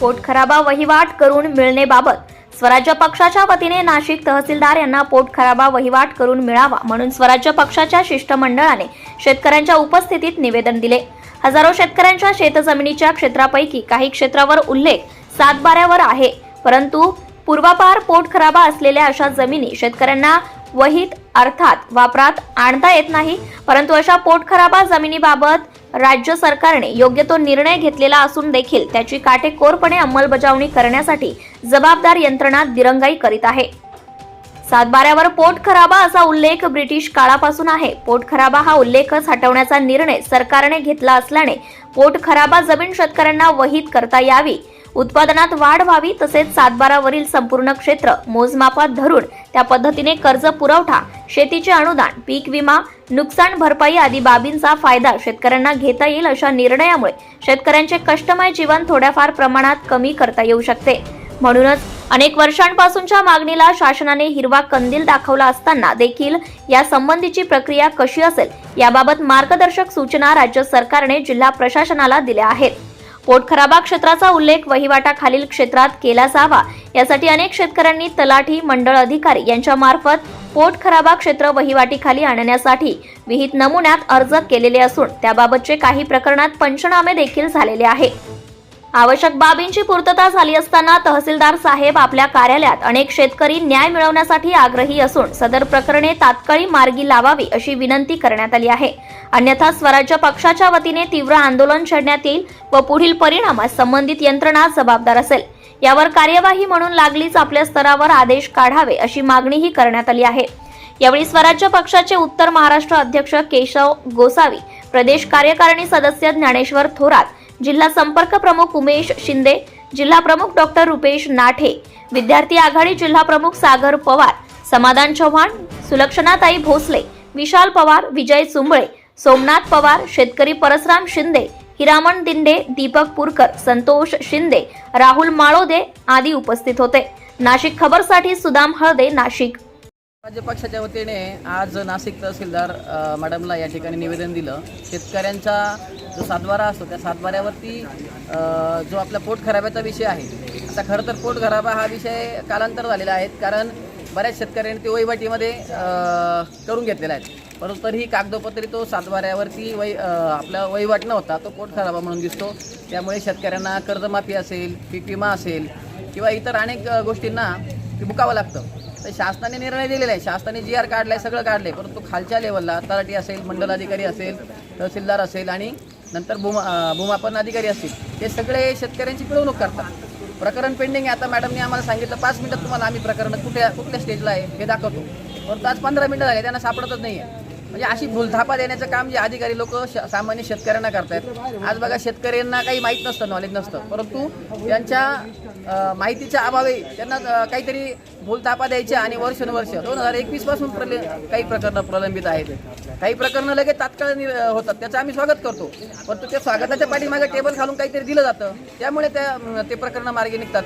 पोटखराबा वहिवाट करून मिळणेबाबत स्वराज्य पक्षाच्या वतीने नाशिक तहसीलदार यांना पोटखराबा वहिवाट करून मिळावा म्हणून स्वराज्य पक्षाच्या शिष्टमंडळाने शेतकऱ्यांच्या उपस्थितीत निवेदन दिले. हजारो शेतकऱ्यांच्या शेतजमिनीच्या क्षेत्रापैकी काही क्षेत्रावर उल्लेख सातबाऱ्यावर आहे. परंतु पूर्वापार पोटखराबा असलेल्या अशा जमिनी शेतकऱ्यांना वहीत अर्थात वापरात आणता येत नाही परंतु अशा पोटखराबा जमिनीबाबत राज्य सरकारने योग्य तो निर्णय घेतलेला असून देखील त्याची काटेकोरपणे अंमलबजावणी करण्यासाठी जबाबदार यंत्रणा दिरंगाई करीत आहे. सातबाऱ्यावर पोटखराबा असा उल्लेख ब्रिटिश काळापासून आहे. पोटखराबा हा उल्लेखच हटवण्याचा निर्णय सरकारने घेतला असल्याने पोटखराबा जमीन शेतकऱ्यांना वहीत करता यावी उत्पादनात वाढ व्हावी तसेच सातबारावरील संपूर्ण क्षेत्र मोजमापात धरून त्या पद्धतीने कर्ज पुरवठा शेतीचे अनुदान पीक विमा नुकसान भरपाई आदी बाबींचा फायदा शेतकऱ्यांना घेता येईल अशा निर्णयामुळे शेतकऱ्यांचे कष्टमय जीवन थोड्याफार प्रमाणात कमी करता येऊ शकते. म्हणूनच अनेक वर्षांपासूनच्या मागणीला शासनाने हिरवा कंदील दाखवला असताना देखील या संबंधीची प्रक्रिया कशी असेल याबाबत मार्गदर्शक सूचना राज्य सरकारने जिल्हा प्रशासनाला दिल्या आहेत. पोटखराबा क्षेत्राचा उल्लेख वहिवाटाखालील क्षेत्रात केला जावा यासाठी अनेक शेतकऱ्यांनी तलाठी मंडळ अधिकारी यांच्या मार्फत पोटखराबा क्षेत्र वहिवाटीखाली आणण्यासाठी विहित नमुन्यात अर्ज केलेले असून त्याबाबतचे काही प्रकरणात पंचनामे देखील झालेले आहे. आवश्यक बाबींची पूर्तता झाली असताना तहसीलदार साहेब आपल्या कार्यालयात अनेक शेतकरी न्याय मिळवण्यासाठी आग्रही असून सदर प्रकरणे तात्काळी मार्गी लावावी अशी विनंती करण्यात आली आहे. अन्यथा स्वराज्य पक्षाच्या वतीने तीव्र आंदोलन छेडण्यात येईल व पुढील परिणामास संबंधित यंत्रणा जबाबदार असेल. यावर कार्यवाही म्हणून लागलीच आपल्या स्तरावर आदेश काढावे अशी मागणीही करण्यात आली आहे. यावेळी स्वराज्य पक्षाचे उत्तर महाराष्ट्र अध्यक्ष केशव गोसावी प्रदेश कार्यकारिणी सदस्य ज्ञानेश्वर थोरात जिल्हा संपर्क प्रमुख उमेश शिंदे जिल्हा प्रमुख डॉक्टर रुपेश नाठे विद्यार्थी आघाडी जिल्हा प्रमुख सागर पवार समाधान चव्हाण सुलक्षणाताई भोसले विशाल पवार विजय चुंबळे सोमनाथ पवार शेतकरी परसराम शिंदे हिरामण दिंडे दीपक पुरकर संतोष शिंदे राहुल माळोदे आदी उपस्थित होते. नाशिक खबरसाठी सुदाम हळदे नाशिक. राज्य पक्षाच्या वतीने आज नाशिक तहसीलदार मॅडमला या ठिकाणी निवेदन दिलं. शेतकऱ्यांचा जो सातबारा असतो त्या सातबाऱ्यावरती जो आपला पोट खराब्याचा विषय आहे आता खरं तर पोट खराबा हा विषय कालांतर झालेला आहे कारण बऱ्याच शेतकऱ्यांनी ते वहिवाटीमध्ये करून घेतलेला आहे. परंतु तरीही कागदोपत्री तो सातबाऱ्यावरती वै आपला वहिवाट नव्हता तो पोट खराबा म्हणून दिसतो. त्यामुळे शेतकऱ्यांना कर्जमाफी असेल पीक विमा असेल किंवा इतर अनेक गोष्टींना ते बुकावं लागतं. तर शासनाने निर्णय दिलेला आहे. शासनाने जी आर काढलाय सगळं काढलंय. परंतु खालच्या लेवलला तलाठी असेल मंडल अधिकारी असेल तहसीलदार असेल आणि नंतर भूमा भूमापन अधिकारी असतील हे सगळे शेतकऱ्यांची पिळवणूक करतात. प्रकरण पेंडिंग आहे. आता मॅडमने आम्हाला सांगितलं पाच मिनिटात तुम्हाला आम्ही प्रकरण कुठल्या कुठल्या स्टेजला आहे हे दाखवतो. परंतु आज पंधरा मिनटं झाले त्यांना सापडतच नाही आहे म्हणजे अशी भूलथापा देण्याचं काम जे अधिकारी लोक सामान्य शेतकऱ्यांना करतायत. आज बघा शेतकऱ्यांना काही माहीत नसतं नॉलेज नसतं. परंतु त्यांच्या माहितीच्या अभावी त्यांना काहीतरी भूलथापा द्यायच्या आणि वर्षानुवर्ष दोन हजार एकवीसपासून प्रले काही प्रकरणं प्रलंबित आहेत. काही प्रकरणं लगेच तात्काळ होतात. त्याचं आम्ही स्वागत करतो. परंतु त्या स्वागताच्या पाठीमागे टेबल घालून काहीतरी दिलं जातं. त्यामुळे त्या ते प्रकरणं मार्गी निघतात.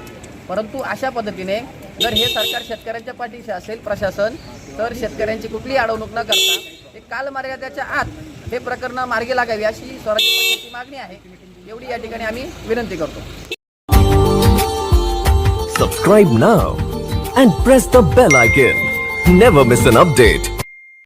परंतु अशा पद्धतीने जर हे सरकार शेतकऱ्यांच्या पाठीशी असेल प्रशासन तर शेतकऱ्यांची कुठलीही अडवणूक न करता ते कालमर्यादाच्या आत हे प्रकरण मार्गी लागावी अशी स्वराज्य पक्षाची मागणी आहे. एवढी या ठिकाणी आम्ही विनंती करतो. Subscribe now and press the bell icon never miss an update